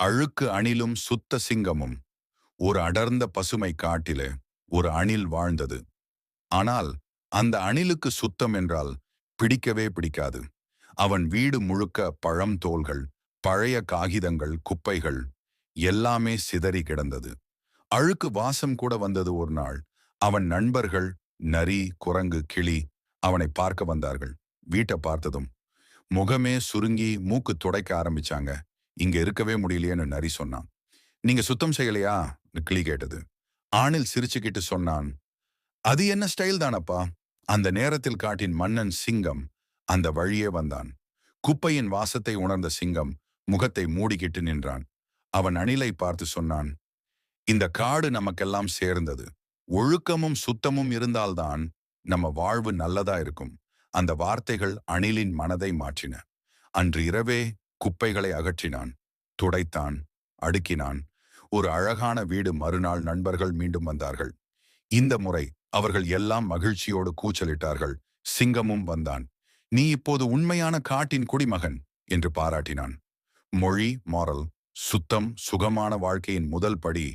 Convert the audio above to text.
அழுக்கு அணிலும் சுத்த சிங்கமும் ஒரு அடர்ந்த பசுமை காட்டிலே ஒரு அணில் வாழ்ந்தது. ஆனால் அந்த அணிலுக்கு சுத்தம் என்றால் பிடிக்கவே பிடிக்காது. அவன் வீடு முழுக்க பழம் தோள்கள் பழைய காகிதங்கள் குப்பைகள் எல்லாமே சிதறி கிடந்தது. அழுக்கு வாசம் கூட வந்தது ஒரு நாள். அவன் நண்பர்கள் நரி குரங்கு கிளி அவனை பார்க்க வந்தார்கள். வீட்டை பார்த்ததும் முகமே சுருங்கி மூக்கு துடைக்க ஆரம்பிச்சாங்க. இங்க இருக்கவே முடியலையேன்னு நரி சொன்னான். நீங்க சுத்தம் செய்யலையா? கிளி கேட்டது. ஆணில் சிரிச்சுக்கிட்டு சொன்னான். அது என்ன ஸ்டைல் தானப்பா? அந்த நேரத்தில் காட்டின் மன்னன் சிங்கம் அந்த வழியே வந்தான். குப்பையின் வாசத்தை உணர்ந்த சிங்கம் முகத்தை மூடிக்கிட்டு நின்றான். அவன் அணிலை பார்த்து சொன்னான் இந்த காடு நமக்கெல்லாம் சேர்ந்தது. ஒழுக்கமும் சுத்தமும் இருந்தால்தான் நம்ம வாழ்வு நல்லதா இருக்கும். அந்த வார்த்தைகள் அணிலின் மனதை மாற்றின. அன்று இரவே குப்பைகளை அகற்றினான் துடைத்தான் அடுக்கினான். ஒரு அழகான வீடு மறுநாள் நண்பர்கள் மீண்டும் வந்தார்கள். இந்த முறை அவர்கள் எல்லாம் மகிழ்ச்சியோடு கூச்சலிட்டார்கள். சிங்கமும் வந்தான். நீ இப்போது உண்மையான காட்டின் குடிமகன் என்று பாராட்டினான். மொழி மாரல் சுத்தம் சுகமான வாழ்க்கையின் முதல் படி